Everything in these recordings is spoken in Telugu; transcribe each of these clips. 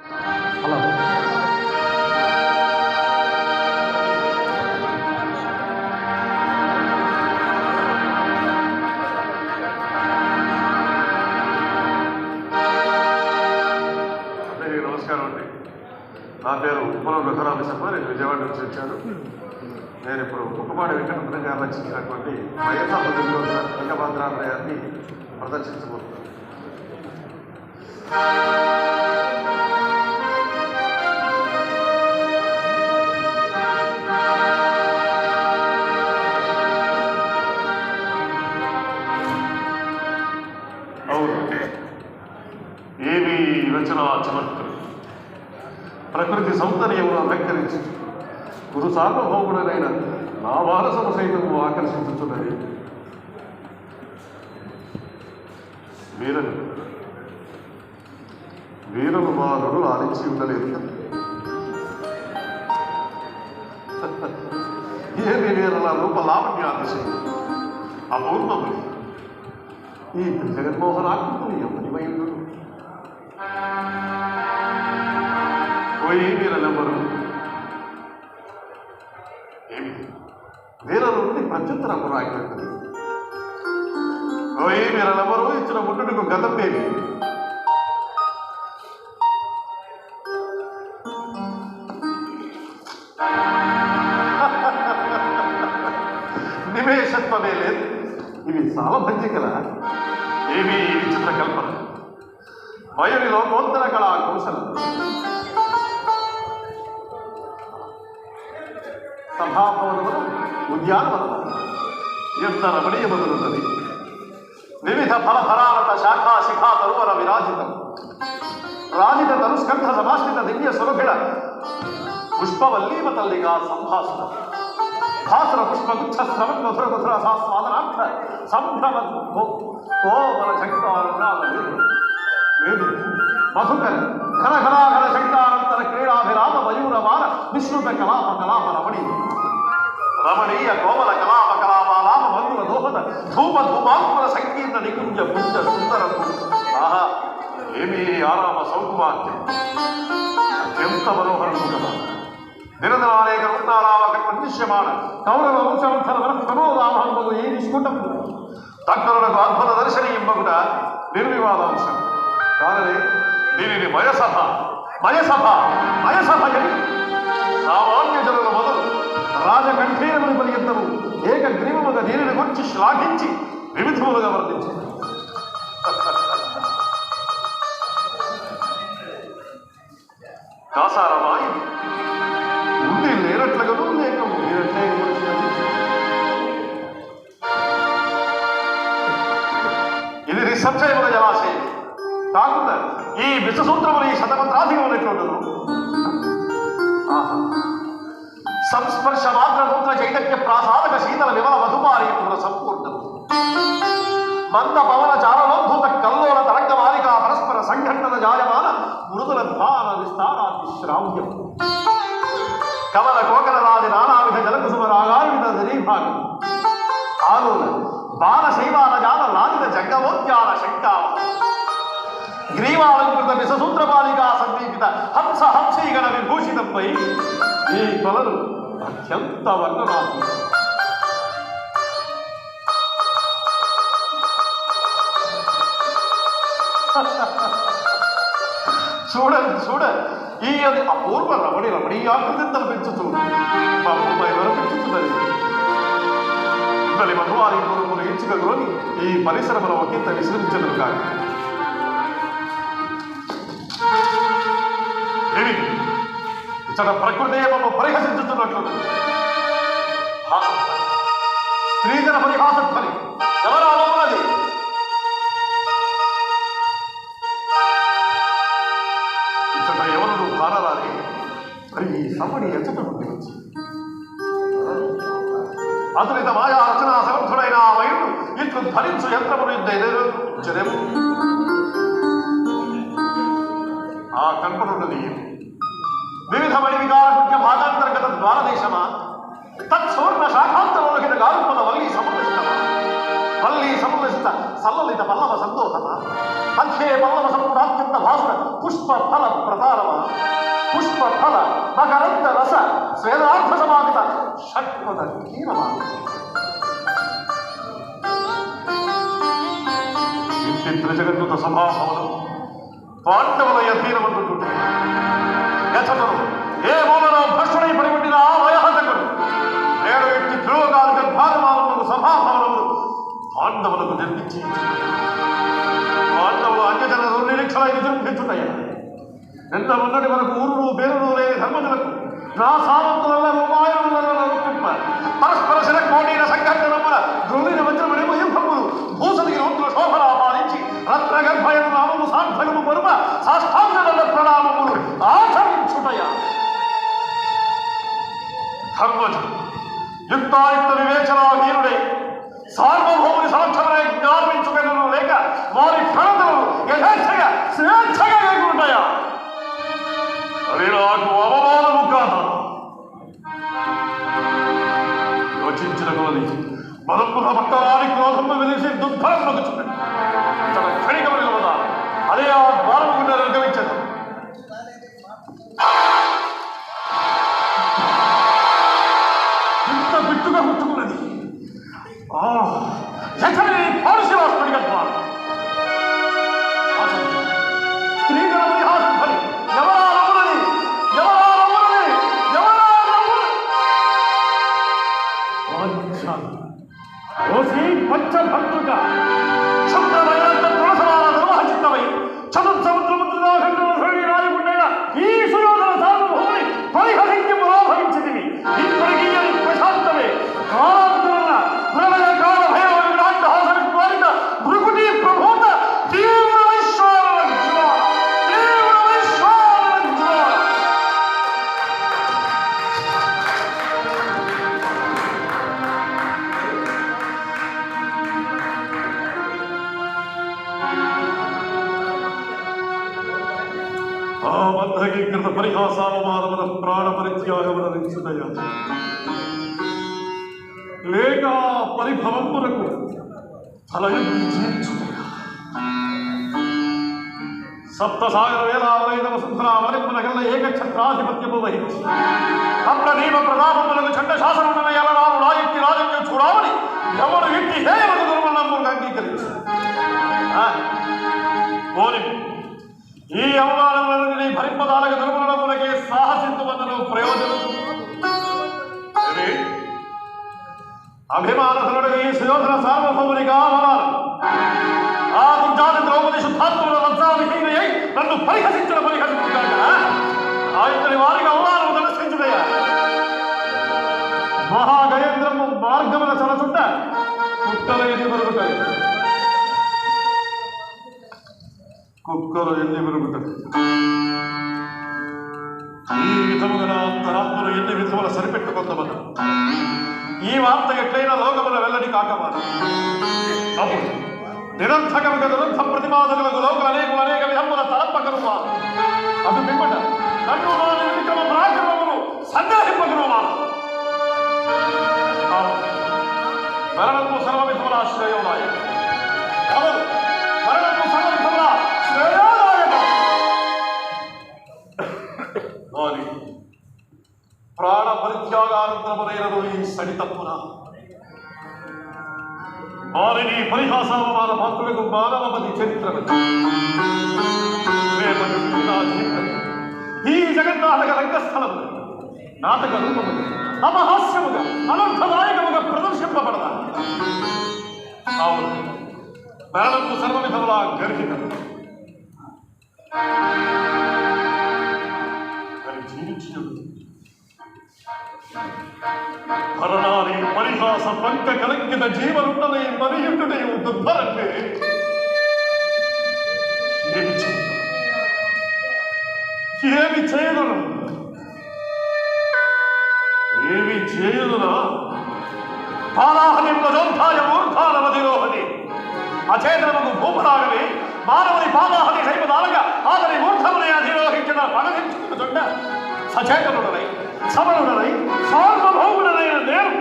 హలో. నమస్కారం అండి. నా పేరు ఉప్పలం రఘురామశర్మ నేను విజయవాడ నుంచి వచ్చాను. నేను ఇప్పుడు కుక్కపాడి వెంకటరత్నం గారు రచించినటువంటి వైఎస్ఆర్ పద్ధతిలో లింగభద్రాలయాన్ని ప్రదర్శించబోతున్నాను. సౌందర్యమును అలంకరించి గురు సార్వభౌముడనైన నా వారసము సైతము ఆకర్షించుతున్నది వీరను. వీరను మా నడు ఆలించి ఉండలేదు. కదా ఏమి వీరల రూప లావణ్యాతిశయం అపూర్వము ఈ జగన్మోహనాకృతులు ఎవరివైండు పోయి ప్రత్యుత్తరం రాయినట్టు పోయి వీరలెవ్వరు ఇచ్చిన ముట్టుకు గతం ఏమి నివేశత్వమే లేదు ఇవి చాలా మంచి సాలభంజికల ఏమి విచిత్ర కల్పన. వయనిలో లోకోత్తర కళా కౌశలం. సభాభవనములు ఉద్యానవనం. ಎತ್ತರ ಬಳಿಯ ಬದಲುತ್ತದೆ ವಿವಿಧ ಫಲಫಲಾರತ ಶಾಖಾ ಶಿಖಾ ತರುವರ ವಿರಾಜಿತ. ರಾಜಿತ ತನುಸ್ಕಂಧ ಸಮಾಶ್ರಿತ ದಿವ್ಯ ಸುರಭಿಳ. ಪುಷ್ಪವಲ್ಲೀಮತಲ್ಲಿಗ ಸಂಭಾಷಣ ಭಾಸ್ರ ಪುಷ್ಪ ಗುಚ್ಛ ಸ್ರವನ್ ಮಧುರ ಮಧುರ ಸಾಸ್ವಾದನಾರ್ಥ ಸಂಭ್ರಮ ಕೋಮಲ ಶಂಕಾರಣ ಮೇಲು ಮಧುಕರ. ಘನ ಘನಾಘನ ಶಂಕಾನಂತರ ಕ್ರೀಡಾಭಿರಾಮ ಮಯೂರವಾರ ವಿಶ್ರುತ ಕಲಾಪ ಕಲಾಪ ರಮಣೀಯ. ರಮಣೀಯ ಕೋಮಲ ಕಲಾಪ ఏమి ఆరామ సౌకుమార్తె. అత్యంత మనోహరం కదా నిరంతరాలేక ఉన్నారావక ప్రతిష్యమాన కౌరవ వంశవంతర వరకు తమోదామహంబగు ఈ నిష్కుటం దగ్గరులకు అద్భుత దర్శనీయంబగుట నిర్వివాదాంశం. కాదని దీనిని మయసభ మయసభ మయసభ అని. సామాన్య జనుల మొదలు రాజకంఠీరములు పర్యంతము ఏకగ్రీవముగా దీనిని గురించి శ్లాఘించి వివిధములుగా వర్ణించింది కాసారమాయి ఉంది లేనట్లుగాను లేక ఉండేనట్లే ఇది నిస్సంశయముల జలాశయం. కాకుండా ఈ విశ్వసూత్రములు ఈ శతమంత్రాధికమైనటువంటిది సంస్పర్శ మాత్ర చైతన్య ప్రాసాదక శీతల విమల మధుమారి సంపూర్ణం. మంద పవన చారలోద్భుత కల్లోల తరంగ మాలిక పరస్పర సంఘటన జాయమాన మృదుల ధ్వాన విస్తారాతి ಶ್ರಾವ್ಯಂ ಕವಲ ಕೋಕಲನಾದಿ ನಾನಾವಿಧ ಜಲಕುಸುಮರಾಗಾಯುಧ ದರೀಭಾಗ ಆಲೋಲ ಬಾಲ ಶೈವಾಲ ಜಾಲ ಲಾಲಿತ ಜಗ್ಗವೋದ್ಯಾಲ ಶಂಕಾವ ಗ್ರೀವಾಲಂಕೃತ ಬಿಸಸೂತ್ರಪಾಲಿಕಾ ಸಂದೀಪಿತ ಹಂಸ ಹಂಸೀಗಣ ವಿಭೂಷಿತ ಪೈ ಈ ಕೊಲರು ಅತ್ಯಂತ ವರ್ಣನಾತ್ಮಕ சூழல் சூழல் ఈ అపూర్వ రమణి రమణీయాకృతిని తలపించుతూ పాపమై వరపించుతున్నది ఇంతటి మధువారి పూర్వములు ఎంచుకలోని ఈ పరిశ్రమలో ఒకంత విశ్రమించదు కాదు. ఏమి? ఇతర ప్రకృతి మమ్మ పరిహసించుతున్నట్లు స్త్రీజన పరిహాసధ్వని ఎవరు అనుకున్నది అతనిత మాయా రచనా సమర్థుడైన ఆ వైరుడు ఇట్లు ధరించు యంత్రమును చర్యము ఆ కల్పనున్నది వివిధమైన వికారకృత్య భాగాంతర్గత ద్వారదేశమా? తత్సూర్ణ శాఖాంతరములకిన గారుపద వల్లి సముద్రమా వల్లి సముద్రసిత సల్లలిత పల్లవ సంతోషమా అంతే పల్లవ సంప్రాత్యంత భాసుర పుష్ప ఫల ప్రధానమ పుష్ప ఫల మకరంద రస స్వేదార్థ సమాగత షట్పద కీరమ ఇంతింత జగద్గుత సభాభవనం పాండవుల యథీరమంటుంటే యథను ఏ మూలలో భ్రష్టుడై పడిపట్టిన ఆ వయహతకుడు నేడు ఎట్టి ధ్రువకాలు గర్భాగమానములకు సభాభవనములు పాండవులకు నిర్మించి పాండవులు అన్యజన నిరీక్షలై విజృంభించున్నాయి ఎంత ఉన్నటి వరకు ఊరులు పేరును లేని ధర్మజులకు నా సామంతులలో రూపాయలు పరస్పర శర కోటీన సంఘటనముల ధ్రువిన వజ్రమణి ముహింపములు భూసతికి నూతుల శోభన పాలించి రత్న గర్భయను నామము సార్థకము పరుమ సాష్టాంగల ప్రణామములు ఆచరించుటయ. ధర్మజు యుక్తాయుక్త మనకున్న భక్తవారి క్రోధము వెలిసి దుర్భరం 요새 반찬 학교가 청나라에 앉아 돌아서라. 너무 하신다고 저는 저분들분들 나와 బంధకీకృత పరిహాసావమానమున ప్రాణ పరిత్యాగమున నిచ్చుదయ లేక పరిభవంపునకు ఫలయుచుదయ సప్త సాగర వేలావైదవ సుందర వలిమునగల్ల ఏకఛత్రాధిపత్యము వహించి అప్రదీప ప్రతాపములకు అభిమానధనుడు ఈ సుయోధన సార్వభౌముని కావాలి ఆ దుర్జాతి ద్రౌపది శుద్ధాత్మల లజ్జావిహీనయ్యై నన్ను పరిహసించిన పరిహసించుగాక ఆ ఇతని వారికి అవమానము దర్శించుడయ్యా మహాగయేంద్రము మార్గముల చలచుంట కుక్కలు ఎన్ని పెరుగుతాయి? కుక్కలు ఎన్ని పెరుగుతాయి? ఈ విధముగా అంతరాత్మలు ఎన్ని విధముల సరిపెట్టుకొందమన్న? ఈ వార్త ఎట్లయినా లోకముల వెల్లడి కాకమాను అప్పుడు నిరంతకముగా దురంత ప్రతిపాదకులకు లోకులు అనేకులు అనేక విధముల తలపకరు వారు అటు పిమ్మట నన్ను వారి. విక్రమ పరాక్రమమును సందేహింపకరు మరణము సర్వ విధముల ఆశ్రయములాయ పరిత్యాగానంతరమునైనను ఈ సడితత్మున వారిని పరిహాసావమాన మాతృలకు మానవమతి చరిత్రను ఈ జగన్నాటక రంగస్థలం నాటక రూపముగా అపహాస్యముగా అనర్థదాయకముగా ప్రదర్శింపబడదా అవును. మరణము సర్వ విధముల గర్హితం అని జీవించినది భరణాలి పరిహాస పంక కలంకిత జీవనుండలే మరియుండునే దుర్భరంటే ఏమి చేయను? ఏమి చేయను? ఏమి చేయదునా పాలాహనింప జోంధాయ మూర్ధానవదిరోహని అచేతనముకు భూపరాగమే మానవుని పాదాహని సైపదాలగా ఆదని మూర్ధముని అధిరోహించిన పగదించుకుంటుండ సచేతనుడనై. సమరుడనై సార్వభౌముడనైన నేను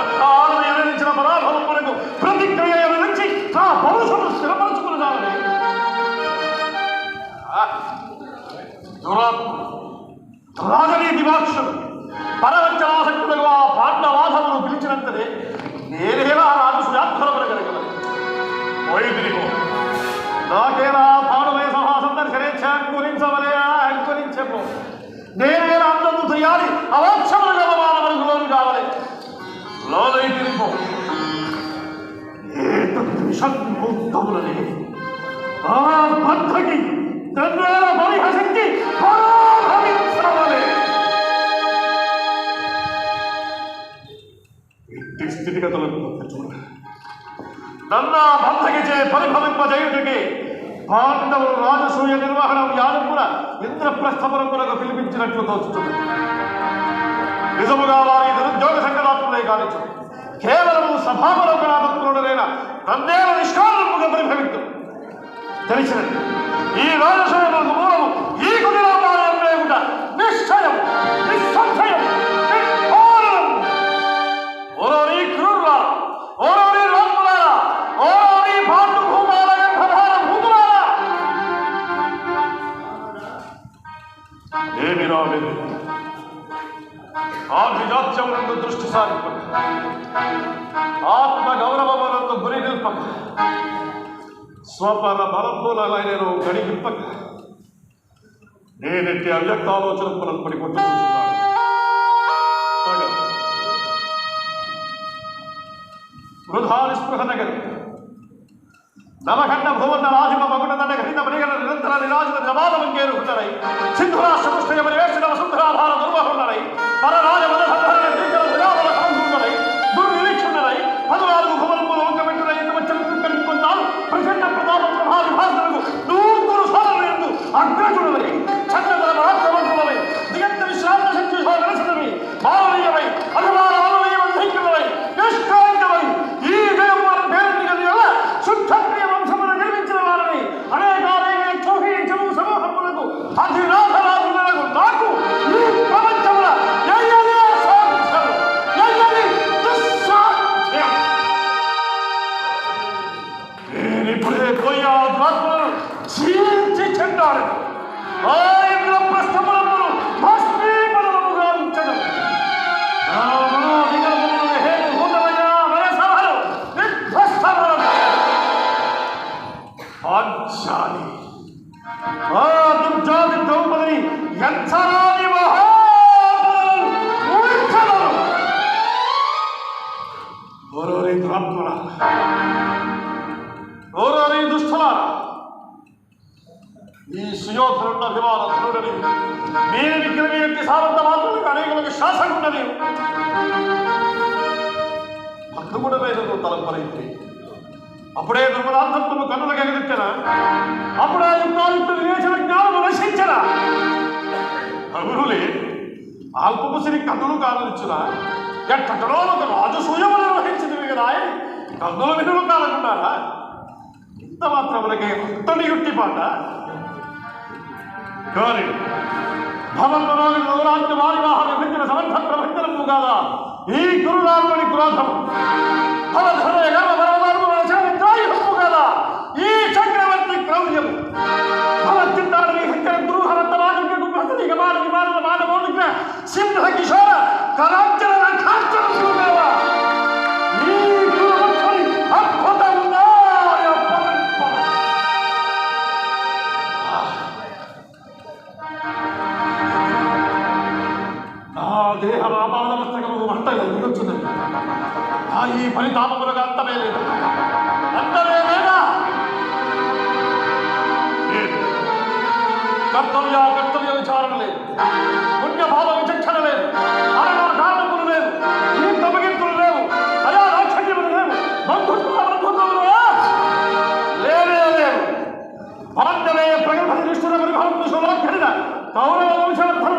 ఒక్కాలని ఎదిరించిన పరాభవం మనకు ప్రతిక్రియ నుంచి ఆ పౌరుషము శ్రమ ఏతద్విషద్భూతములని ఆ బద్ధకి తన్నేల పరిహసించి పరాభవించవలే ఇట్టి స్థితిగతులను చూడ నన్నా బంధకిచే పాండవులు రాజసూయ నిర్వహణ యాదపుర ఇంద్రప్రస్థపురములకు పిలిపించినట్లు తోచుతుంది నిజముగా వారి నిరుద్యోగ సంఘాత్మలే కానిచ్చు కేవలము సభాపరములైన నన్నేల నిష్కారణముగా పరిభవించు తెలిసినట్టు ఈ రాజసూయములకు సారింపక ఆత్మ గౌరవమునందు గురి నిల్పక. స్వపర బలపూలైనను గడిపింపక నేనెట్టి అవ్యక్త ఆలోచన ఆలోచనలను పడికొట్టుకుంటున్నాను వృధా నిస్పృహ నగరి. నవఖండ భువన రాజిమ మగుడ దండ ఘటిత పరిగణ నిరంతర నిరాజిత జమాల మంగేరు ఉన్నరై సింధు రాష్ట్ర పుష్పయ పరివేషణ వసుంధరాధార దుర్వహున్నరై పరరాజ మదధర సుయోధనున్న అభిమాన మీరు విగ్రహం ఎట్టి సారంత మాత్రం అనేకులకు శాసకున్నది భక్తుడమైన తలంపరైతే. అప్పుడే దుర్మదాంతత్వము కన్నులకు ఎగదిట్టన అప్పుడే యుక్తాయుక్త వివేచన జ్ఞానము నశించన? అగురులే అల్పముసిరి కన్నులు కాలనిచ్చిన ఎట్టడో ఒక రాజసూయము నిర్వహించింది కదా ఆయన. కన్నుల వినులు కాలకున్నారా ఇంత మాత్రములకే అంతటి యుట్టి పాట. కానీ భవన్మనోని నవరాజ్య వారివాహ విభజన సమర్థ ప్రభంజనము కాదా ఈ గురురాముని క్రోధము భవధర గర్వ భరవారు వశమిత్రాయుధము కాదా ఈ చక్రవర్తి క్రౌర్యము కర్తవ్య కర్తవ్య విచారణ లేదు. పుణ్యభావ విచక్షణ లేదు. మరణ కారణములు లేదు ఈ తమగింపులు లేవు. దయా రాక్షణ్యములు లేవు. బంధుత్వ బంధుత్వములు లేవే? లేవు ప్రగల్భ నిష్ఠుర కౌరవ వంశవర్ధన